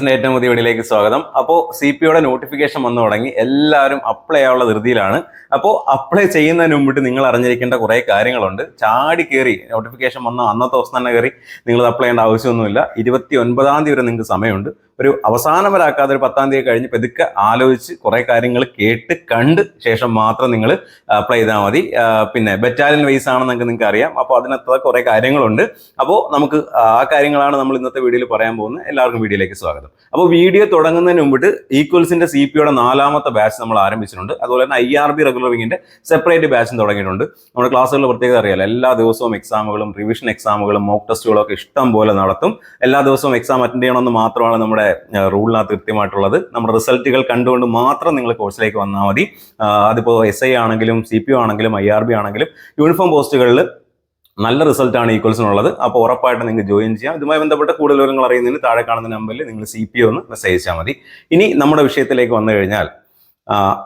ഈഗിൾസിന്റെ ഏറ്റവും പുതിയ വീഡിയോയിലേക്ക് സ്വാഗതം. അപ്പോൾ സി പി യുടെ നോട്ടിഫിക്കേഷൻ വന്നു തുടങ്ങി. എല്ലാവരും അപ്ലൈ ആവുള്ള ധൃതിയിലാണ്. അപ്പോൾ അപ്ലൈ ചെയ്യുന്നതിന് മുമ്പിട്ട് നിങ്ങൾ അറിഞ്ഞിരിക്കേണ്ട കുറേ കാര്യങ്ങളുണ്ട്. ചാടി കയറി നോട്ടിഫിക്കേഷൻ വന്ന അന്നത്തെ ദിവസം തന്നെ കയറി നിങ്ങൾ അപ്ലൈ ചെയ്യേണ്ട ആവശ്യമൊന്നുമില്ല. ഇരുപത്തി ഒൻപതാം തീയതി വരെ നിങ്ങൾക്ക് സമയമുണ്ട്. ഒരു അവസാനം വരാക്കാതെ ഒരു പത്താം തീയതി കഴിഞ്ഞ് പെതുക്കെ ആലോചിച്ച് കുറേ കാര്യങ്ങൾ കേട്ട് കണ്ട് ശേഷം മാത്രം നിങ്ങൾ അപ്ലൈ ചെയ്താൽ മതി. പിന്നെ ബറ്റാലിയൻ വൈസ് ആണെന്നൊക്കെ നിങ്ങൾക്ക് അറിയാം. അപ്പോൾ അതിനകത്ത് കുറേ കാര്യങ്ങളുണ്ട്. അപ്പോൾ നമുക്ക് ആ കാര്യങ്ങളാണ് നമ്മൾ ഇന്നത്തെ വീഡിയോയിൽ പറയാൻ പോകുന്നത്. എല്ലാവർക്കും വീഡിയോയിലേക്ക് സ്വാഗതം. അപ്പോൾ വീഡിയോ തുടങ്ങുന്നതിന് മുമ്പിട്ട് ഈക്വൽസിന്റെ സി പിയുടെ നാലാമത്തെ ബാച്ച് നമ്മൾ ആരംഭിച്ചിട്ടുണ്ട്. അതുപോലെ തന്നെ ഐ ആർ ബി റെഗുലർ വിങ്ങിന്റെ സെപ്പറേറ്റ് ബാച്ചും തുടങ്ങിയിട്ടുണ്ട്. നമ്മുടെ ക്ലാസ്സുകളിൽ പ്രത്യേകത അറിയാലോ. എല്ലാ ദിവസവും എക്സാമുകളും റിവിഷൻ എക്സാമുകളും മോക്ക് ടെസ്റ്റുകളും ഒക്കെ ഇഷ്ടം പോലെ നടത്തും. എല്ലാ ദിവസവും എക്സാം അറ്റൻഡ് ചെയ്യണമെന്ന് മാത്രമാണ് നമ്മുടെ റൂളിനകത്ത് കൃത്യമായിട്ടുള്ളത്. നമ്മുടെ റിസൾട്ടുകൾ കണ്ടുകൊണ്ട് മാത്രം നിങ്ങൾ കോഴ്സിലേക്ക് വന്നാൽ മതി. അതിപ്പോൾ എസ് ഐ ആണെങ്കിലും സി പി ആണെങ്കിലും ഐ ആർ ബി ആണെങ്കിലും യൂണിഫോം പോസ്റ്റുകളിൽ നല്ല റിസൾട്ടാണ് ഈക്വൽസിനുള്ളത് അപ്പോൾ ഉറപ്പായിട്ട് നിങ്ങൾക്ക് ജോയിൻ ചെയ്യാം. ഇതുമായി ബന്ധപ്പെട്ട കൂടുതൽ വിവരങ്ങൾ അറിയുന്നതിന് താഴെ കാണുന്ന നമ്പറിൽ നിങ്ങൾ സി പി ഒന്ന് മെസ്സേജ് അയച്ചാൽ മതി. ഇനി നമ്മുടെ വിഷയത്തിലേക്ക് വന്നു കഴിഞ്ഞാൽ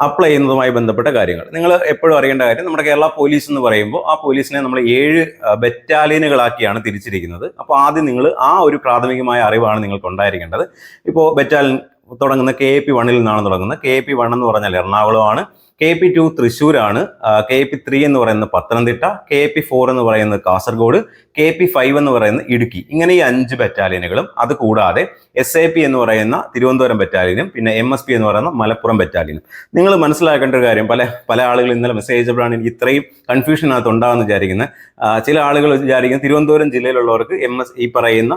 അപ്ലൈ ചെയ്യുന്നതുമായി ബന്ധപ്പെട്ട കാര്യങ്ങൾ. നിങ്ങൾ എപ്പോഴും അറിയേണ്ട കാര്യം നമ്മുടെ കേരള പോലീസ് എന്ന് പറയുമ്പോൾ ആ പോലീസിനെ നമ്മൾ ഏഴ് ബറ്റാലിയനുകളാക്കിയാണ് തിരിച്ചിരിക്കുന്നത്. അപ്പോൾ ആദ്യം നിങ്ങൾ ആ ഒരു പ്രാഥമികമായ അറിവാണ് നിങ്ങൾക്ക് ഉണ്ടായിരിക്കേണ്ടത്. ഇപ്പോൾ ബറ്റാലിയൻ തുടങ്ങുന്ന കെ പി വണ്ണിൽ നിന്നാണ് തുടങ്ങുന്നത്. കെ പി വൺ എന്ന് പറഞ്ഞാൽ എറണാകുളമാണ്. കെ പി ടു തൃശ്ശൂരാണ്. കെ പി ത്രീ എന്ന് പറയുന്നത് പത്തനംതിട്ട കെ പി ഫോർ എന്ന് പറയുന്നത് കാസർഗോഡ് കെ പി ഫൈവ് എന്ന് പറയുന്നത് ഇടുക്കി. ഇങ്ങനെ ഈ അഞ്ച് ബറ്റാലിയനുകളും അത് കൂടാതെ എസ് എ പി എന്ന് പറയുന്ന തിരുവനന്തപുരം ബറ്റാലിയനും പിന്നെ എം എസ് പി എന്ന് പറയുന്ന മലപ്പുറം ബറ്റാലിയനും നിങ്ങൾ മനസ്സിലാക്കേണ്ട ഒരു കാര്യം പല പല ആളുകൾ ഇന്നലെ മെസ്സേജ് അയച്ചപ്പോഴാണ് എനിക്ക് ഇത്രയും കൺഫ്യൂഷനകത്ത് ഉണ്ടാകുന്ന വിചാരിക്കുന്നത് ചില ആളുകൾ വിചാരിക്കുന്നത് തിരുവനന്തപുരം ജില്ലയിലുള്ളവർക്ക് എം എസ് ഈ പറയുന്ന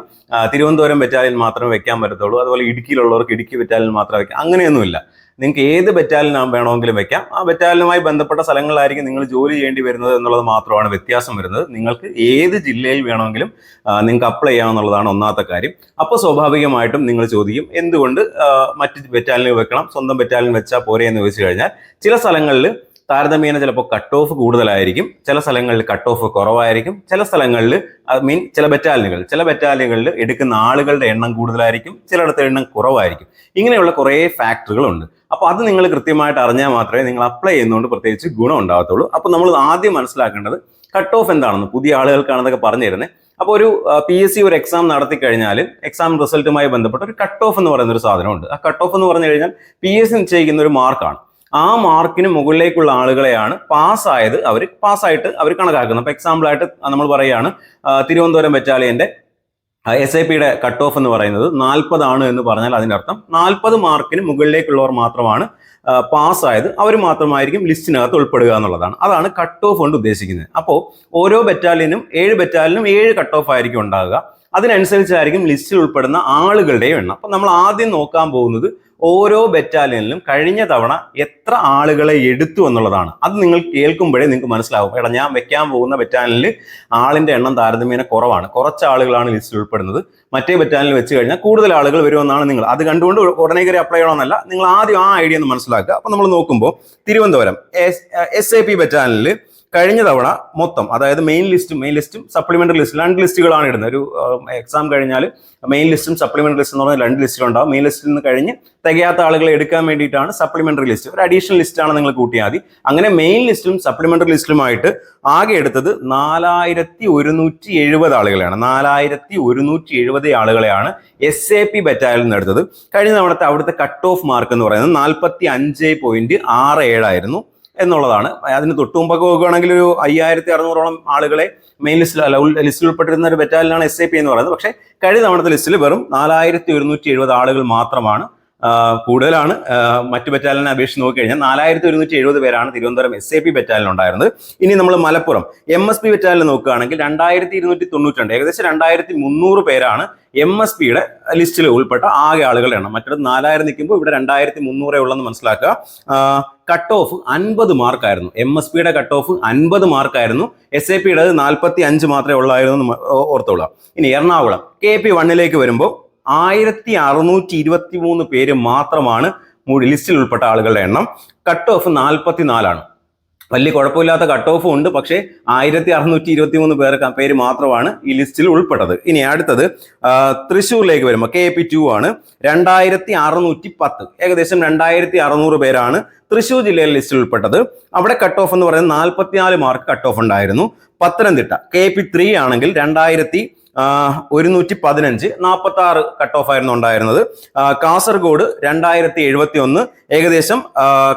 തിരുവനന്തപുരം ബറ്റാലിയൻ മാത്രമേ വെക്കാൻ പറ്റത്തുള്ളൂ. അതുപോലെ ഇടുക്കിയിലുള്ളവർക്ക് ഇടുക്കി ബറ്റാലിയൻ മാത്രമേ വെക്കാം അങ്ങനെയൊന്നുമില്ല. നിങ്ങൾക്ക് ഏത് ബറ്റാലിയൻ വേണമെങ്കിലും വെക്കാം. ആ ബറ്റാലിനുമായി ബന്ധപ്പെട്ട സ്ഥലങ്ങളായിരിക്കും നിങ്ങൾ ജോലി ചെയ്യേണ്ടി വരുന്നത് എന്നുള്ളത് മാത്രമാണ് വ്യത്യാസം വരുന്നത്. നിങ്ങൾക്ക് ഏത് ജില്ലയിൽ വേണമെങ്കിലും നിങ്ങൾക്ക് അപ്ലൈ ചെയ്യാമെന്നുള്ളതാണ് ഒന്നാമത്തെ കാര്യം. അപ്പോൾ സ്വാഭാവികമായിട്ടും നിങ്ങൾ ചോദിക്കും എന്തുകൊണ്ട് മറ്റ് ബറ്റാലിന് വെക്കണം സ്വന്തം ബറ്റാലിയൻ വെച്ചാൽ പോരെ എന്ന് ചോദിച്ചു കഴിഞ്ഞാൽ ചില സ്ഥലങ്ങളിൽ താരതമ്യേന ചിലപ്പോൾ കട്ട് ഓഫ് കൂടുതലായിരിക്കും ചില സ്ഥലങ്ങളിൽ കട്ട് ഓഫ് കുറവായിരിക്കും ചില സ്ഥലങ്ങളിൽ ഐ മീൻ ചില ബറ്റാലിനുകൾ ചില ബറ്റാലിനുകളിൽ എടുക്കുന്ന ആളുകളുടെ എണ്ണം കൂടുതലായിരിക്കും ചിലയിടത്തെ എണ്ണം കുറവായിരിക്കും. ഇങ്ങനെയുള്ള കുറേ ഫാക്ടറുകളുണ്ട് അപ്പോൾ അത് നിങ്ങൾ കൃത്യമായിട്ട് അറിഞ്ഞാൽ മാത്രമേ നിങ്ങൾ അപ്ലൈ ചെയ്യുന്നതുകൊണ്ട് പ്രത്യേകിച്ച് ഗുണം ഉണ്ടാകത്തുള്ളൂ. അപ്പോൾ നമ്മൾ ആദ്യം മനസ്സിലാക്കേണ്ടത് കട്ട് ഓഫ് എന്താണെന്ന് പുതിയ ആളുകൾക്കാണെന്നൊക്കെ പറഞ്ഞു തരുന്നത് അപ്പോൾ ഒരു പി എസ് സി ഒരു എക്സാം നടത്തി കഴിഞ്ഞാൽ എക്സാം റിസൾട്ടുമായി ബന്ധപ്പെട്ട ഒരു കട്ട് ഓഫ് എന്ന് പറയുന്ന ഒരു സാധനമുണ്ട്. ആ കട്ട് ഓഫ് എന്ന് പറഞ്ഞു കഴിഞ്ഞാൽ പി എസ് സി നിശ്ചയിക്കുന്ന ഒരു മാർക്കാണ് ആ മാർക്കിന് മുകളിലേക്കുള്ള ആളുകളെയാണ് പാസ്സായത് അവർ പാസ്സായിട്ട് അവർ കണക്കാക്കുന്നത് അപ്പോൾ എക്സാമ്പിളായിട്ട് നമ്മൾ പറയുകയാണ് തിരുവനന്തപുരം ബറ്റാലിയന്റെ എസ് ഐ പിയുടെ കട്ട് ഓഫ് എന്ന് പറയുന്നത് നാൽപ്പതാണ് എന്ന് പറഞ്ഞാൽ അതിന്റെ അർത്ഥം നാൽപ്പത് മാർക്കിന് മുകളിലേക്കുള്ളവർ മാത്രമാണ് പാസ്സായത് അവർ മാത്രമായിരിക്കും ലിസ്റ്റിനകത്ത് ഉൾപ്പെടുക എന്നുള്ളതാണ്. അതാണ് കട്ട് ഓഫ് കൊണ്ട് ഉദ്ദേശിക്കുന്നത്. അപ്പോൾ ഓരോ ബറ്റാലിയനും ഏഴ് ബറ്റാലിനും ഏഴ് കട്ട് ഓഫ് ആയിരിക്കും ഉണ്ടാകുക. അതിനനുസരിച്ചായിരിക്കും ലിസ്റ്റിൽ ഉൾപ്പെടുന്ന ആളുകളുടെയും എണ്ണം. അപ്പം നമ്മൾ ആദ്യം നോക്കാൻ പോകുന്നത് ഓരോ ബറ്റാലിയനിലും കഴിഞ്ഞ തവണ എത്ര ആളുകളെ എടുത്തു എന്നുള്ളതാണ്. അത് നിങ്ങൾ കേൾക്കുമ്പോഴേ നിങ്ങൾക്ക് മനസ്സിലാവും. എടാ ഞാൻ വെക്കാൻ പോകുന്ന ബറ്റാലിയനിൽ ആളിന്റെ എണ്ണം താരതമ്യേന കുറവാണ്. കുറച്ച് ആളുകളാണ് ലിസ്റ്റിൽ ഉൾപ്പെടുന്നത്. മറ്റേ ബറ്റാലിയനിൽ വെച്ച് കഴിഞ്ഞാൽ കൂടുതൽ ആളുകൾ വരുമെന്നാണ് നിങ്ങൾ. അത് കണ്ടുകൊണ്ട് ഉടനെ കയറി അപ്ലൈ ചെയ്യണമെന്നല്ല. നിങ്ങൾ ആദ്യം ആ ഐഡിയ ഒന്ന് മനസ്സിലാക്കുക. അപ്പോൾ നമ്മൾ നോക്കുമ്പോൾ തിരുവനന്തപുരം എസ് എ പി ബറ്റാലിയനിൽ കഴിഞ്ഞ തവണ മൊത്തം അതായത് മെയിൻ ലിസ്റ്റും മെയിൻ ലിസ്റ്റും സപ്ലിമെന്ററി ലിസ്റ്റ് രണ്ട് ലിസ്റ്റുകളാണ് ഇടുന്നത്. ഒരു എക്സാം കഴിഞ്ഞാൽ മെയിൻ ലിസ്റ്റും സപ്ലിമെന്ററി ലിസ്റ്റ് എന്ന് പറഞ്ഞാൽ രണ്ട് ലിസ്റ്റിലുണ്ടാവും മെയിൻ ലിസ്റ്റിൽ നിന്ന് കഴിഞ്ഞ് തികയാത്ത ആളുകളെ എടുക്കാൻ വേണ്ടിയിട്ടാണ് സപ്ലിമെന്ററി ലിസ്റ്റ് ഒരു അഡീഷണൽ ലിസ്റ്റാണ് നിങ്ങൾ കൂട്ടിയാൽ മതി. അങ്ങനെ മെയിൻ ലിസ്റ്റും സപ്ലിമെന്ററി ലിസ്റ്റുമായിട്ട് ആകെ എടുത്തത് നാലായിരത്തി ഒരുന്നൂറ്റി എഴുപത് ആളുകളെയാണ് നാലായിരത്തി ഒരുന്നൂറ്റി എഴുപത് ആളുകളെയാണ് എസ് എ പി ബറ്റാലിൽ നിന്ന് എടുത്തത്. കഴിഞ്ഞ തവണത്തെ അവിടുത്തെ കട്ട് ഓഫ് മാർക്ക് എന്ന് പറയുന്നത് നാൽപ്പത്തി അഞ്ച് പോയിന്റ് ആറ് ഏഴായിരുന്നു എന്നുള്ളതാണ്. അതിന് തൊട്ടുമുമ്പൊക്കെ നോക്കുകയാണെങ്കിൽ ഒരു അയ്യായിരത്തി അറുന്നൂറോളം ആളുകളെ മെയിൻ ലിസ്റ്റിൽ ലിസ്റ്റിൽ ഉൾപ്പെട്ടിരുന്ന ഒരു ബറ്റാലിയനാണ് എസ് ഐ പി എന്ന് പറയുന്നത്. പക്ഷേ കഴിഞ്ഞ തവണത്തെ ലിസ്റ്റിൽ വെറും നാലായിരത്തി ഒരുന്നൂറ്റി എഴുപത് ആളുകൾ മാത്രമാണ് കൂടുതലാണ്. മറ്റു ബറ്റാലിനെ അപേക്ഷിച്ച് നോക്കിക്കഴിഞ്ഞാൽ നാലായിരത്തി ഒരുന്നൂറ്റി എഴുപത് പേരാണ് Thiruvananthapuram S A P battalion ഉണ്ടായിരുന്നത്. ഇനി നമ്മൾ Malappuram M S P battalion നോക്കുകയാണെങ്കിൽ രണ്ടായിരത്തി ഇരുന്നൂറ്റി തൊണ്ണൂറ്റി ഏകദേശം രണ്ടായിരത്തി മുന്നൂറ് പേരാണ് എം എസ് പിയുടെ ലിസ്റ്റിൽ ഉൾപ്പെട്ട ആകെ ആളുകളുടെ എണ്ണം മറ്റൊരു നാലായിരം നിൽക്കുമ്പോൾ ഇവിടെ രണ്ടായിരത്തി മുന്നൂറേ ഉള്ളെന്ന് മനസ്സിലാക്കുക. കട്ട് ഓഫ് അൻപത് മാർക്കായിരുന്നു. എം എസ് പിയുടെ കട്ട് ഓഫ് അൻപത് മാർക്കായിരുന്നു. എസ് എ പിയുടെ നാൽപ്പത്തി അഞ്ച് മാത്രമേ ഉള്ളായിരുന്നു ഓർത്തോളാം ഇനി എറണാകുളം കെ പി വണ്ണിലേക്ക് വരുമ്പോൾ ആയിരത്തി അറുന്നൂറ്റി ഇരുപത്തി മൂന്ന് പേര് മാത്രമാണ് ലിസ്റ്റിൽ ഉൾപ്പെട്ട ആളുകളുടെ എണ്ണം. കട്ട് ഓഫ് നാൽപ്പത്തി നാലാണ് വലിയ കുഴപ്പമില്ലാത്ത കട്ട് ഓഫും ഉണ്ട്. പക്ഷേ ആയിരത്തി അറുന്നൂറ്റി ഇരുപത്തി മൂന്ന് പേർ പേര് മാത്രമാണ് ഈ ലിസ്റ്റിൽ ഉൾപ്പെട്ടത്. ഇനി അടുത്തത് തൃശ്ശൂരിലേക്ക് വരുമ്പോൾ കെ പി ടു ആണ്. രണ്ടായിരത്തി അറുന്നൂറ്റി പത്ത് ഏകദേശം രണ്ടായിരത്തി അറുന്നൂറ് പേരാണ് തൃശ്ശൂർ ജില്ലയിലെ ലിസ്റ്റിൽ ഉൾപ്പെട്ടത്. അവിടെ കട്ട് ഓഫ് എന്ന് പറയുന്നത് നാൽപ്പത്തിനാല് മാർക്ക് കട്ട് ഓഫ് ഉണ്ടായിരുന്നു. പത്തനംതിട്ട കെ പി ത്രീ ആണെങ്കിൽ രണ്ടായിരത്തി ഒരുന്നൂറ്റി പതിനഞ്ച് നാൽപ്പത്തി ആറ് കട്ട് ഓഫ് ആയിരുന്നു ഉണ്ടായിരുന്നത്. കാസർഗോഡ് രണ്ടായിരത്തി എഴുപത്തി ഒന്ന് ഏകദേശം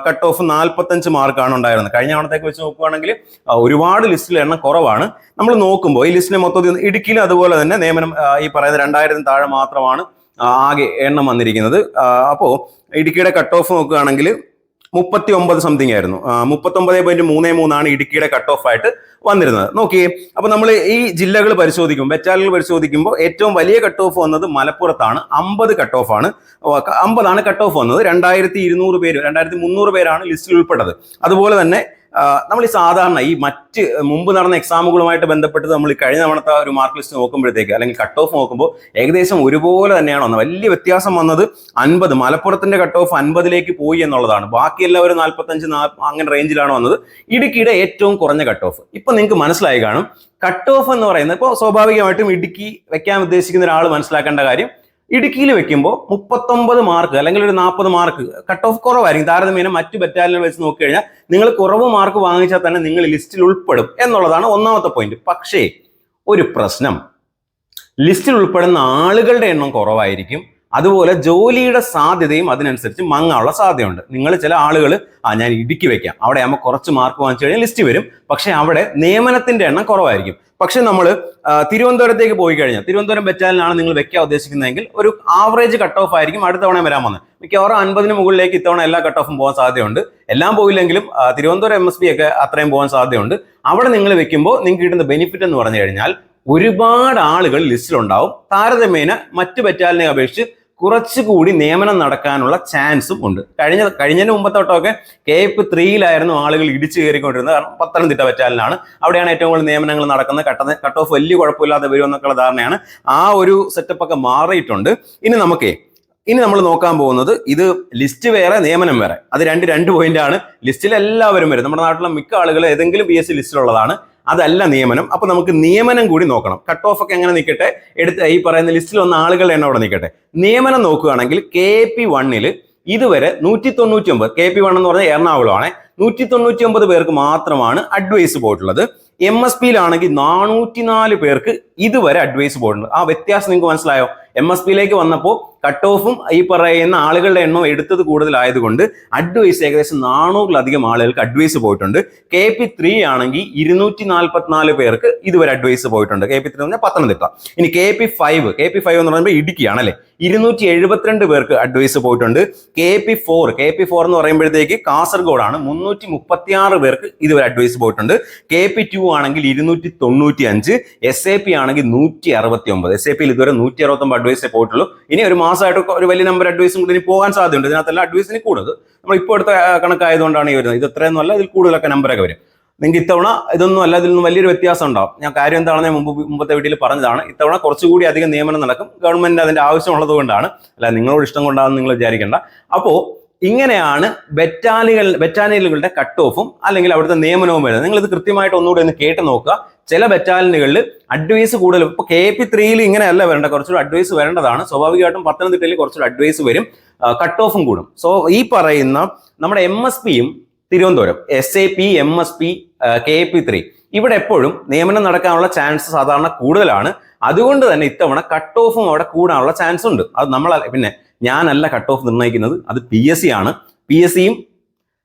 കട്ട് ഓഫ് നാൽപ്പത്തഞ്ച് മാർക്കാണ് ഉണ്ടായിരുന്നത്. കഴിഞ്ഞ തവണത്തേക്ക് വെച്ച് നോക്കുകയാണെങ്കിൽ ഒരുപാട് ലിസ്റ്റിൽ എണ്ണം കുറവാണ്. നമ്മൾ നോക്കുമ്പോൾ ഈ ലിസ്റ്റിനെ മൊത്തത്തിൽ ഇടുക്കിയിൽ അതുപോലെ തന്നെ നിയമനം ഈ പറയുന്ന രണ്ടായിരത്തിന് താഴെ മാത്രമാണ് ആകെ എണ്ണം വന്നിരിക്കുന്നത്. അപ്പോൾ ഇടുക്കിയുടെ കട്ട് ഓഫ് നോക്കുകയാണെങ്കിൽ മുപ്പത്തി ഒമ്പത് സംതിങ് ആയിരുന്നു മുപ്പത്തൊമ്പത് പോയിന്റ് മൂന്ന് മൂന്നാണ് ഇടുക്കിയുടെ കട്ട് ഓഫ് ആയിട്ട് വന്നിരുന്നത്. നോക്കിയേ അപ്പൊ നമ്മൾ ഈ ജില്ലകൾ പരിശോധിക്കുമ്പോൾ വെച്ചാലുകൾ പരിശോധിക്കുമ്പോൾ ഏറ്റവും വലിയ കട്ട് ഓഫ് വന്നത് മലപ്പുറത്താണ്. അമ്പത് കട്ട് ഓഫ് ആണ് അമ്പതാണ് കട്ട് ഓഫ് വന്നത്. രണ്ടായിരത്തി ഇരുന്നൂറ് പേര് രണ്ടായിരത്തി മുന്നൂറ് പേരാണ് ലിസ്റ്റിൽ ഉൾപ്പെട്ടത്. അതുപോലെ തന്നെ നമ്മൾ ഈ സാധാരണ ഈ മറ്റ് മുമ്പ് നടന്ന എക്സാമുകളുമായിട്ട് ബന്ധപ്പെട്ട് നമ്മൾ കഴിഞ്ഞ തവണത്തെ ഒരു മാർക്ക് ലിസ്റ്റ് നോക്കുമ്പോഴത്തേക്ക് അല്ലെങ്കിൽ കട്ട് ഓഫ് നോക്കുമ്പോൾ ഏകദേശം ഒരുപോലെ തന്നെയാണ് വന്നത്. വലിയ വ്യത്യാസം വന്നത് അൻപത് മലപ്പുറത്തിന്റെ കട്ട് ഓഫ് അൻപതിലേക്ക് പോയി എന്നുള്ളതാണ്. ബാക്കി എല്ലാവരും നാൽപ്പത്തഞ്ച് അങ്ങനെ റേഞ്ചിലാണ് വന്നത്. ഇടുക്കിയുടെ ഏറ്റവും കുറഞ്ഞ കട്ട് ഓഫ് ഇപ്പൊ നിങ്ങൾക്ക് മനസ്സിലായി കാണും. കട്ട് ഓഫ് എന്ന് പറയുന്നത് ഇപ്പോൾ സ്വാഭാവികമായിട്ടും ഇടുക്കി വെക്കാൻ ഉദ്ദേശിക്കുന്ന ഒരാൾ മനസ്സിലാക്കേണ്ട കാര്യം ഇടുക്കിയിൽ വെക്കുമ്പോൾ മുപ്പത്തൊമ്പത് മാർക്ക് അല്ലെങ്കിൽ ഒരു നാൽപ്പത് മാർക്ക് കട്ട് ഓഫ് കുറവായിരിക്കും. താരതമ്യേന മറ്റു ബറ്റാലിയൻ വെച്ച് നോക്കിക്കഴിഞ്ഞാൽ നിങ്ങൾ കുറവ് മാർക്ക് വാങ്ങിച്ചാൽ തന്നെ നിങ്ങൾ ലിസ്റ്റിൽ ഉൾപ്പെടും എന്നുള്ളതാണ് ഒന്നാമത്തെ പോയിന്റ് പക്ഷേ ഒരു പ്രശ്നം. ലിസ്റ്റിൽ ഉൾപ്പെടുന്ന ആളുകളുടെ എണ്ണം കുറവായിരിക്കും. അതുപോലെ ജോലിയുടെ സാധ്യതയും അതിനനുസരിച്ച് മങ്ങാനുള്ള സാധ്യതയുണ്ട്. നിങ്ങൾ ചില ആളുകൾ ആ ഞാൻ ഇടുക്കി വെക്കാം. അവിടെ ആകുമ്പോൾ കുറച്ച് മാർക്ക് വാങ്ങിച്ചു കഴിഞ്ഞാൽ ലിസ്റ്റ് വരും. പക്ഷേ അവിടെ നിയമനത്തിന്റെ എണ്ണം കുറവായിരിക്കും. പക്ഷെ നമ്മൾ തിരുവനന്തപുരത്തേക്ക് പോയി കഴിഞ്ഞാൽ തിരുവനന്തപുരം ബറ്റാലിനാണ് നിങ്ങൾ വെക്കാൻ ഉദ്ദേശിക്കുന്നതെങ്കിൽ ഒരു ആവറേജ് കട്ട് ഓഫ് ആയിരിക്കും അടുത്ത തവണ വരാൻ വന്നത്. മിക്കവാറും അൻപതിന് മുകളിലേക്ക് ഇത്തവണ എല്ലാ കട്ട് ഓഫും പോകാൻ സാധ്യതയുണ്ട്. എല്ലാം പോയില്ലെങ്കിലും തിരുവനന്തപുരം എം എസ് പി ഒക്കെ അത്രയും പോകാൻ സാധ്യതയുണ്ട്. അവിടെ നിങ്ങൾ വെക്കുമ്പോൾ നിങ്ങൾക്ക് കിട്ടുന്ന ബെനിഫിറ്റ് എന്ന് പറഞ്ഞു കഴിഞ്ഞാൽ ഒരുപാട് ആളുകൾ ലിസ്റ്റിലുണ്ടാവും. താരതമ്യേന മറ്റു ബറ്റാലിനെ അപേക്ഷിച്ച് കുറച്ചുകൂടി നിയമനം നടക്കാനുള്ള ചാൻസും ഉണ്ട്. കഴിഞ്ഞ കഴിഞ്ഞതിന് മുമ്പത്തോട്ടമൊക്കെ കെ എഫ് ത്രീയിലായിരുന്നു ആളുകൾ ഇടിച്ചു കയറിക്കൊണ്ടിരുന്നത്. കാരണം പത്തനംതിട്ട ബറ്റാലിനാണ് അവിടെയാണ് ഏറ്റവും കൂടുതൽ നിയമനങ്ങൾ നടക്കുന്നത്. കട്ട കട്ട് ഓഫ് വലിയ കുഴപ്പമില്ലാതെ വരുമെന്നൊക്കെയുള്ള ധാരണയാണ് ആ ഒരു സെറ്റപ്പ് ഒക്കെ മാറിയിട്ടുണ്ട്. ഇനി നമുക്ക് ഇനി നമ്മൾ നോക്കാൻ പോകുന്നത് ഇത് ലിസ്റ്റ് വേറെ നിയമനം വേറെ. അത് രണ്ട് രണ്ട് പോയിന്റ് ആണ്. ലിസ്റ്റിൽ എല്ലാവരും വരും. നമ്മുടെ നാട്ടിലെ മിക്ക ആളുകൾ ഏതെങ്കിലും പി എസ് സി ലിസ്റ്റിലുള്ളതാണ് അതല്ല നിയമനം. അപ്പൊ നമുക്ക് നിയമനം കൂടി നോക്കണം. കട്ട് ഓഫ് ഒക്കെ എങ്ങനെ നിൽക്കട്ടെ എടുത്ത് ഈ പറയുന്ന ലിസ്റ്റിൽ വന്ന ആളുകളുടെ എണ്ണം അവിടെ നിൽക്കട്ടെ നിയമനം നോക്കുകയാണെങ്കിൽ കെ പി വണ്ണിൽ ഇതുവരെ നൂറ്റി തൊണ്ണൂറ്റി ഒമ്പത് കെ പി വൺ എന്ന് പറഞ്ഞാൽ എറണാകുളമാണ്. നൂറ്റി തൊണ്ണൂറ്റി ഒമ്പത് പേർക്ക് മാത്രമാണ് അഡ്വൈസ് പോയിട്ടുള്ളത്. എം എസ് പിയിലാണെങ്കിൽ നാനൂറ്റി നാല് പേർക്ക് ഇതുവരെ അഡ്വൈസ് പോയിട്ടുണ്ട്. ആ വ്യത്യാസം നിങ്ങൾക്ക് മനസ്സിലായോ? എം എസ് പിയിലേക്ക് വന്നപ്പോൾ കട്ട് ഓഫും ഈ പറയുന്ന ആളുകളുടെ എണ്ണം എടുത്തത് കൂടുതലായതുകൊണ്ട് അഡ്വൈസ് ഏകദേശം നാനൂറിലധികം ആളുകൾക്ക് അഡ്വൈസ് പോയിട്ടുണ്ട്. കെ പി ത്രീ ആണെങ്കിൽ ഇരുന്നൂറ്റി നാൽപ്പത്തിനാല് പേർക്ക് ഇതുവരെ അഡ്വൈസ് പോയിട്ടുണ്ട്. കെ പി ത്രീ എന്ന് പറഞ്ഞാൽ പത്തനംതിട്ട. ഇനി K P five K P five എന്ന് പറയുമ്പോൾ ഇടുക്കിയാണ് അല്ലേ? ഇരുന്നൂറ്റി എഴുപത്തിരണ്ട് പേർക്ക് അഡ്വൈസ് പോയിട്ടുണ്ട്. K P four K P four എന്ന് പറയുമ്പോഴത്തേക്ക് കാസർഗോഡാണ് മുന്നൂറ്റി മുപ്പത്തി ആറ് പേർക്ക് ഇതുവരെ അഡ്വൈസ് പോയിട്ടുണ്ട്. കെ പി ടു ആണെങ്കിൽ ഇരുന്നൂറ്റി തൊണ്ണൂറ്റി അഞ്ച് എസ് എ പി ആണെങ്കിൽ നൂറ്റി അറുപത്തി ഒമ്പത് എസ് എ പിയിൽ ഇതുവരെ നൂറ്റി അറുപത്തൊമ്പത് അഡ്വൈസേ പോയിട്ടുള്ളൂ. ഇനി ഒരു മാസമായിട്ട് ഒരു വലിയ നമ്പർ അഡ്വൈസും കൂടി ഇനി പോകാൻ സാധ്യതയുണ്ട്. ഇതിനകത്തെല്ലാം അഡ്വൈസിന് കൂടുതൽ നമ്മൾ ഇപ്പോൾ എടുത്ത കണക്കായതുകൊണ്ടാണ് ഈ വരുന്നത്. ഇത് ഇത്രയൊന്നും ഇതിൽ കൂടുതലൊക്കെ നമ്പറൊക്കെ വരും. നിങ്ങൾക്ക് ഇത്തവണ ഇതൊന്നും അല്ല ഇതിൽ നിന്ന് വലിയൊരു വ്യത്യാസം ഉണ്ടാവും. ഞാൻ കാര്യം എന്താണെന്ന് ഞാൻ മുമ്പ് മുമ്പത്തെ വീട്ടിൽ പറഞ്ഞതാണ്. ഇത്തവണ കുറച്ചുകൂടി അധികം നിയമനം നടക്കും. ഗവൺമെന്റ് അതിന്റെ ആവശ്യമുള്ളത് കൊണ്ടാണ്. അല്ല നിങ്ങളോട് ഇഷ്ടം കൊണ്ടാണെന്ന് നിങ്ങൾ വിചാരിക്കേണ്ട. അപ്പോൾ ഇങ്ങനെയാണ് ബറ്റാലികൾ ബറ്റാലിയനുകളുടെ കട്ട് ഓഫും അല്ലെങ്കിൽ അവിടുത്തെ നിയമനവും വരുന്നത്. നിങ്ങൾ ഇത് കൃത്യമായിട്ട് ഒന്നുകൂടി ഒന്ന് കേട്ട് നോക്കുക. ചില ബെറ്റാലിനുകളിൽ അഡ്വൈസ് കൂടുതൽ ഇപ്പൊ കെ പി ത്രീയിൽ ഇങ്ങനെയല്ല വരേണ്ട കുറച്ചുകൂടി അഡ്വൈസ് വരേണ്ടതാണ്. സ്വാഭാവികമായിട്ടും പത്തനംതിട്ടയിൽ കുറച്ചുകൂടി അഡ്വൈസ് വരും. കട്ട് ഓഫും കൂടും. സോ ഈ പറയുന്ന നമ്മുടെ എം എസ് പിയും Thiruvananthapuram S A P M S P K P three ഇവിടെ എപ്പോഴും നിയമനം നടക്കാനുള്ള ചാൻസ് സാധാരണ കൂടുതലാണ്. അതുകൊണ്ട് തന്നെ ഇത്തവണ കട്ട് ഓഫും അവിടെ കൂടാനുള്ള ചാൻസ് ഉണ്ട്. അത് നമ്മൾ പിന്നെ ഞാനല്ല കട്ട് ഓഫ് നിർണയിക്കുന്നത്. അത് പി എസ് സി ആണ്. പി എസ് സിയും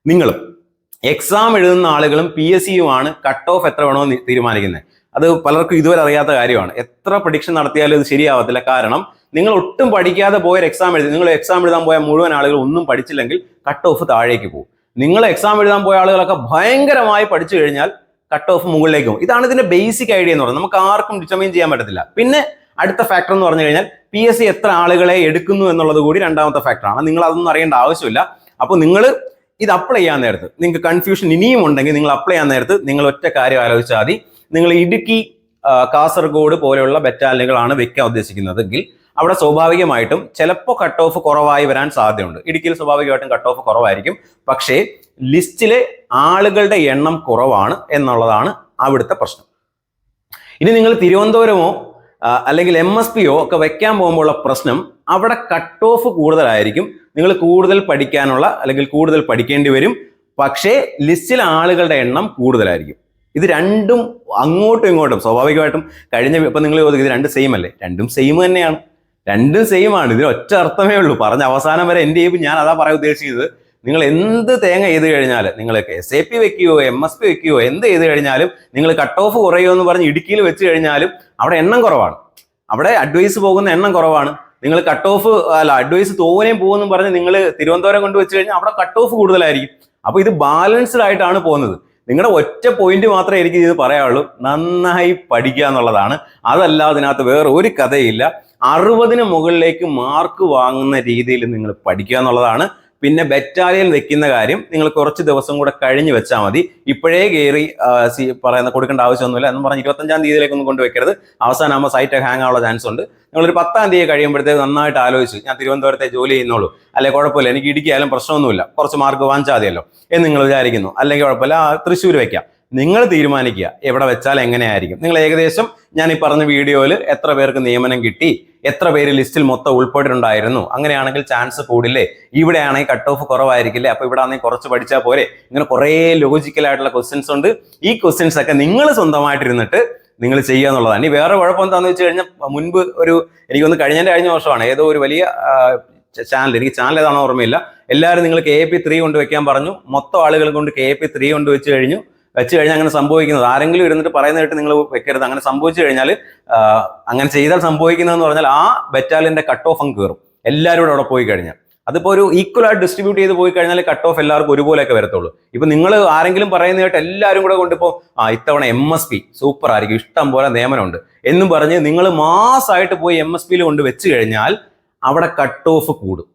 നിങ്ങളും. എക്സാം എഴുതുന്ന ആളുകളും പി എസ് സിയുമാണ് കട്ട് ഓഫ് എത്ര വേണോ തീരുമാനിക്കുന്നത്. അത് പലർക്കും ഇതുവരെ അറിയാത്ത കാര്യമാണ്. എത്ര പ്രഡിക്ഷൻ നടത്തിയാലും ഇത് ശരിയാവത്തില്ല. കാരണം നിങ്ങൾ ഒട്ടും പഠിക്കാതെ പോയ എക്സാം എഴുതി നിങ്ങൾ എക്സാം എഴുതാൻ പോയ മുഴുവൻ ആളുകൾ ഒന്നും പഠിച്ചില്ലെങ്കിൽ കട്ട് ഓഫ് താഴേക്ക് പോകും. നിങ്ങൾ എക്സാം എഴുതാൻ പോയ ആളുകളൊക്കെ ഭയങ്കരമായി പഠിച്ചു കഴിഞ്ഞാൽ കട്ട് ഓഫ് മുകളിലേക്ക് പോകും. ഇതാണ് ഇതിന്റെ ബേസിക് ഐഡിയ എന്ന് പറയുന്നത്. നമുക്ക് ആർക്കും ഡിറ്റർമൈൻ ചെയ്യാൻ പറ്റത്തില്ല. പിന്നെ അടുത്ത ഫാക്ടർ എന്ന് പറഞ്ഞു കഴിഞ്ഞാൽ പി എസ് സി എത്ര ആളുകളെ എടുക്കുന്നു എന്നുള്ളത് കൂടി രണ്ടാമത്തെ ഫാക്ടറാണ് നിങ്ങൾ അതൊന്നും അറിയേണ്ട ആവശ്യമില്ല. അപ്പോൾ നിങ്ങൾ ഇത് അപ്ലൈ ചെയ്യാൻ നേരത്ത് നിങ്ങൾക്ക് കൺഫ്യൂഷൻ ഇനിയും ഉണ്ടെങ്കിൽ നിങ്ങൾ അപ്ലൈ ചെയ്യാൻ നേരത്ത് നിങ്ങൾ ഒറ്റ കാര്യം ആലോചിച്ചാൽ മതി. നിങ്ങൾ ഇടുക്കി കാസർഗോഡ് പോലെയുള്ള ബറ്റാലിയനുകളാണ് വെക്കാൻ ഉദ്ദേശിക്കുന്നതെങ്കിൽ അവിടെ സ്വാഭാവികമായിട്ടും ചിലപ്പോൾ കട്ട് ഓഫ് കുറവായി വരാൻ സാധ്യതയുണ്ട്. ഇടുക്കിയിൽ സ്വാഭാവികമായിട്ടും കട്ട് ഓഫ് കുറവായിരിക്കും. പക്ഷേ ലിസ്റ്റിലെ ആളുകളുടെ എണ്ണം കുറവാണ് എന്നുള്ളതാണ് അവിടുത്തെ പ്രശ്നം. ഇനി നിങ്ങൾ തിരുവനന്തപുരമോ അല്ലെങ്കിൽ എം എസ് പി ഒക്കെ വെക്കാൻ പോകുമ്പോഴുള്ള പ്രശ്നം അവിടെ കട്ട് ഓഫ് കൂടുതലായിരിക്കും. നിങ്ങൾ കൂടുതൽ പഠിക്കാനുള്ള അല്ലെങ്കിൽ കൂടുതൽ പഠിക്കേണ്ടി വരും. പക്ഷേ ലിസ്റ്റിലെ ആളുകളുടെ എണ്ണം കൂടുതലായിരിക്കും. ഇത് രണ്ടും അങ്ങോട്ടും ഇങ്ങോട്ടും സ്വാഭാവികമായിട്ടും കഴിഞ്ഞ ഇപ്പം നിങ്ങൾ ചോദിക്കും ഇത് രണ്ട് സെയിം അല്ലേ? രണ്ടും സെയിം തന്നെയാണ്. രണ്ടും സെയിം ആണ്. ഇതിന് ഒറ്റ അർത്ഥമേ ഉള്ളൂ. പറഞ്ഞ അവസാനം വരെ എന്റെ ഞാൻ അതാ പറയാൻ ഉദ്ദേശിച്ചത്. നിങ്ങൾ എന്ത് തേങ്ങ ചെയ്ത് കഴിഞ്ഞാൽ നിങ്ങൾ എസ് എ പി വെക്കുകയോ എം എസ് പി വെക്കുകയോ എന്ത് ചെയ്ത് കഴിഞ്ഞാലും നിങ്ങൾ കട്ട് ഓഫ് കുറയോ എന്ന് പറഞ്ഞ് ഇടുക്കിയിൽ വെച്ച് കഴിഞ്ഞാലും അവിടെ എണ്ണം കുറവാണ്. അവിടെ അഡ്വൈസ് പോകുന്ന എണ്ണം കുറവാണ്. നിങ്ങൾ കട്ട് ഓഫ് അല്ല അഡ്വൈസ് തോനെയും പോകുമെന്ന് പറഞ്ഞ് നിങ്ങൾ തിരുവനന്തപുരം കൊണ്ട് വെച്ച് കഴിഞ്ഞാൽ അവിടെ കട്ട് ഓഫ് കൂടുതലായിരിക്കും. അപ്പോൾ ഇത് ബാലൻസ്ഡ് ആയിട്ടാണ് പോകുന്നത്. നിങ്ങളുടെ ഒറ്റ പോയിന്റ് മാത്രമേ എനിക്ക് ഇത് പറയാനുള്ളൂ. നന്നായി പഠിക്കുക എന്നുള്ളതാണ്. അതല്ല അതിനകത്ത് വേറെ ഒരു കഥയില്ല. അറുപതിന് മുകളിലേക്ക് മാർക്ക് വാങ്ങുന്ന രീതിയിൽ നിങ്ങൾ പഠിക്കുക എന്നുള്ളതാണ് പിന്നെ ബറ്റാലിയൻ വെക്കുന്ന കാര്യം നിങ്ങൾ കുറച്ച് ദിവസം കൂടെ കഴിഞ്ഞ് വെച്ചാൽ മതി. ഇപ്പോഴേ കയറി പറയുന്ന കൊടുക്കേണ്ട ആവശ്യമൊന്നുമില്ല എന്ന് പറഞ്ഞ് ഇരുപത്തഞ്ചാം തീയതിയിലേക്കൊന്നും കൊണ്ടുവെക്കരുത് അവസാനമാകുമ്പോൾ സൈറ്റ് ഹാങ് ആവാനുള്ള ചാൻസ് ഉണ്ട്. നിങ്ങളൊരു പത്താം തീയതി കഴിയുമ്പോഴത്തേക്ക് നന്നായിട്ട് ആലോചിച്ച് ഞാൻ തിരുവനന്തപുരത്തെ ജോലി ചെയ്യുന്നുള്ളൂ. അല്ലെ കുഴപ്പമില്ല. എനിക്ക് ഇടുക്കിയാലും പ്രശ്നമൊന്നുമില്ല. കുറച്ച് മാർക്ക് വാങ്ങിച്ചാൽ മതിയല്ലോ എന്ന് നിങ്ങൾ വിചാരിക്കുന്നു. അല്ലെങ്കിൽ കുഴപ്പമില്ല. തൃശ്ശൂർ വെക്കാം. നിങ്ങൾ തീരുമാനിക്കുക. എവിടെ വെച്ചാൽ എങ്ങനെയായിരിക്കും. നിങ്ങൾ ഏകദേശം ഞാൻ ഈ പറഞ്ഞ വീഡിയോയിൽ എത്ര പേർക്ക് നിയമനം കിട്ടി എത്ര പേര് ലിസ്റ്റിൽ മൊത്തം ഉൾപ്പെട്ടിട്ടുണ്ടായിരുന്നു? അങ്ങനെയാണെങ്കിൽ ചാൻസ് കൂടില്ലേ? ഇവിടെയാണെങ്കിൽ കട്ട് ഓഫ് കുറവായിരിക്കില്ലേ? അപ്പോൾ ഇവിടെ ആണെങ്കിൽ കുറച്ച് പഠിച്ചാൽ പോരെ. ഇങ്ങനെ കുറേ ലോജിക്കൽ ആയിട്ടുള്ള ക്വസ്റ്റ്യൻസ് ഉണ്ട്. ഈ ക്വസ്റ്റ്യൻസ് ഒക്കെ നിങ്ങൾ സ്വന്തമായിട്ടിരുന്നിട്ട് നിങ്ങൾ ചെയ്യുക എന്നുള്ളതാണ്. ഇനി വേറെ കുഴപ്പം എന്താണെന്ന് വെച്ച് കഴിഞ്ഞാൽ മുൻപ് ഒരു എനിക്കൊന്ന് കഴിഞ്ഞതിന്റെ കഴിഞ്ഞ വർഷമാണ്. ഏതോ ഒരു വലിയ ചാനൽ എനിക്ക് ചാനൽ ഏതാണോ ഓർമ്മയില്ല. എല്ലാവരും നിങ്ങൾ കെ എ പി ത്രീ കൊണ്ട് വെക്കാൻ പറഞ്ഞു. മൊത്തം ആളുകൾ കൊണ്ട് കെ എ പി ത്രീ കൊണ്ട് വെച്ച് കഴിഞ്ഞു. വെച്ച് കഴിഞ്ഞാൽ അങ്ങനെ സംഭവിക്കുന്നത്. ആരെങ്കിലും ഇരുന്നിട്ട് പറയുന്ന കേട്ട് നിങ്ങൾ വെക്കരുത്. അങ്ങനെ സംഭവിച്ചു കഴിഞ്ഞാൽ അങ്ങനെ ചെയ്താൽ സംഭവിക്കുന്നതെന്ന് പറഞ്ഞാൽ ആ ബെറ്റാലിന്റെ കട്ട് ഓഫ് അങ്ങ് കയറും എല്ലാവരും അവിടെ പോയി കഴിഞ്ഞാൽ. അതിപ്പോൾ ഒരു ഈക്വൽ ആയിട്ട് ഡിസ്ട്രിബ്യൂട്ട് ചെയ്ത് പോയി കഴിഞ്ഞാൽ കട്ട് ഓഫ് എല്ലാവർക്കും ഒരുപോലെയൊക്കെ വരത്തുള്ളൂ. ഇപ്പം നിങ്ങൾ ആരെങ്കിലും പറയുന്ന കേട്ട് എല്ലാവരും കൂടെ കൊണ്ടിപ്പോൾ ആ ഇത്തവണ എം എസ് പി സൂപ്പർ ആയിരിക്കും. ഇഷ്ടം പോലെ നിയമനമുണ്ട്. എന്നും പറഞ്ഞ് നിങ്ങൾ മാസമായിട്ട് പോയി എം എസ് പിയിൽ കൊണ്ട് വെച്ച് കഴിഞ്ഞാൽ അവിടെ കട്ട് ഓഫ് കൂടും.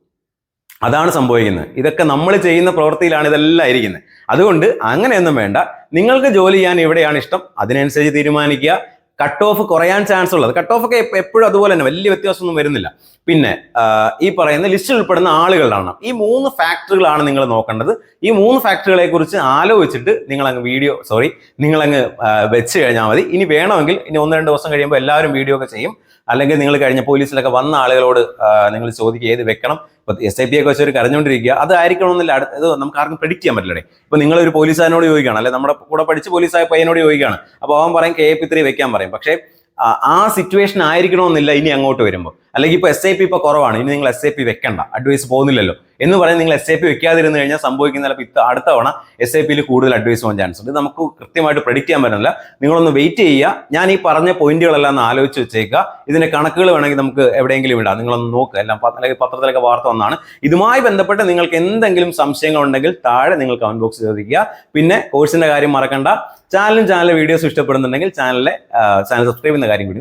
അതാണ് സംഭവിക്കുന്നത്. ഇതൊക്കെ നമ്മൾ ചെയ്യുന്ന പ്രവൃത്തിയിലാണ് ഇതെല്ലാം ഇരിക്കുന്നത്. അതുകൊണ്ട് അങ്ങനെയൊന്നും വേണ്ട. നിങ്ങൾക്ക് ജോലി ചെയ്യാൻ എവിടെയാണ് ഇഷ്ടം? അതിനനുസരിച്ച് തീരുമാനിക്കുക. കട്ട് ഓഫ് കുറയാൻ ചാൻസ് ഉള്ളത്. കട്ട് ഓഫ് ഒക്കെ എപ്പോഴും അതുപോലെ തന്നെ വലിയ വ്യത്യാസമൊന്നും വരുന്നില്ല. പിന്നെ ഈ പറയുന്ന ലിസ്റ്റിൽ ഉൾപ്പെടുന്ന ആളുകളാണ് ഈ മൂന്ന് ഫാക്ടറുകളാണ് നിങ്ങൾ നോക്കേണ്ടത്. ഈ മൂന്ന് ഫാക്ടറുകളെ കുറിച്ച് ആലോചിച്ചിട്ട് നിങ്ങൾ അങ്ങ് വീഡിയോ സോറി നിങ്ങൾ അങ്ങ് വെച്ച് കഴിഞ്ഞാൽ മതി. ഇനി വേണമെങ്കിൽ ഇനി ഒന്ന് രണ്ട് ദിവസം കഴിയുമ്പോൾ എല്ലാവരും വീഡിയോ ഒക്കെ ചെയ്യും. അല്ലെങ്കിൽ നിങ്ങൾ കഴിഞ്ഞ പോലീസിലൊക്കെ വന്ന ആളുകളോട് നിങ്ങൾ ചോദിക്കുക ഏത് വെക്കണം ഇപ്പൊ എസ് ഐ പി ഒക്കെ വെച്ചവർ കരഞ്ഞുകൊണ്ടിരിക്കുക അത് ആയിരിക്കണമെന്നില്ല അടുത്ത നമുക്ക് ആർക്കും പ്രെഡിക്റ്റ് ചെയ്യാൻ പറ്റില്ലേ ഇപ്പൊ നിങ്ങൾ ഒരു പോലീസുകാരനോട് ചോദിക്കുകയാണ് അല്ലെ നമ്മുടെ കൂടെ പഠിച്ച് പോലീസായ പയ്യനോട് ചോദിക്കുകയാണ്. അപ്പോൾ അവൻ പറയും കെ എ പി ത്രീ വെക്കാൻ പറയും. പക്ഷേ ആ സിറ്റുവേഷൻ ആയിരിക്കണമെന്നില്ല ഇനി അങ്ങോട്ട് വരുമ്പോൾ അല്ലെങ്കിൽ ഇപ്പൊ എസ് ഐ പി ഇപ്പൊ കുറവാണ് ഇനി നിങ്ങൾ എസ് ഐ പി വെക്കണ്ട അഡ്വൈസ് പോകുന്നില്ലല്ലോ. എന്ന് പറഞ്ഞ് നിങ്ങൾ എസ് ഐ പി വെക്കാതിരുന്നു കഴിഞ്ഞാൽ സംഭവിക്കുന്ന ചിലപ്പോൾ ഇത്ത അടുത്ത തവണ എസ് ഐ പിയിൽ കൂടുതൽ അഡ്വൈസ് പോകാൻ ചാൻസ് ഉണ്ട്. നമുക്ക് കൃത്യമായിട്ട് പ്രഡിക്റ്റ് ചെയ്യാൻ പറ്റില്ല നിങ്ങളൊന്ന് വെയിറ്റ് ചെയ്യുക. ഞാൻ ഈ പറഞ്ഞ പോയിന്റുകളെല്ലാം ഒന്ന് ആലോചിച്ച് വെച്ചേക്കുക. ഇതിന്റെ കണക്കുകൾ വേണമെങ്കിൽ നമുക്ക് എവിടെയെങ്കിലും ഇടാം. നിങ്ങളൊന്ന് നോക്കുക എല്ലാം അല്ലെങ്കിൽ പത്രത്തിലൊക്കെ വാർത്ത ഒന്നാണ് ഇതുമായി ബന്ധപ്പെട്ട് നിങ്ങൾക്ക് എന്തെങ്കിലും സംശയങ്ങൾ ഉണ്ടെങ്കിൽ താഴെ നിങ്ങൾ കമന്റ് ബോക്സ് ചോദിക്കുക. പിന്നെ കോഴ്സിന്റെ കാര്യം മറക്കണ്ട. ചാനലും ചാനലിലെ വീഡിയോസ് ഇഷ്ടപ്പെടുന്നുണ്ടെങ്കിൽ ചാനലിലെ ചാനൽ സബ്സ്ക്രൈബ് ചെയ്യുന്ന കാര്യം കൂടി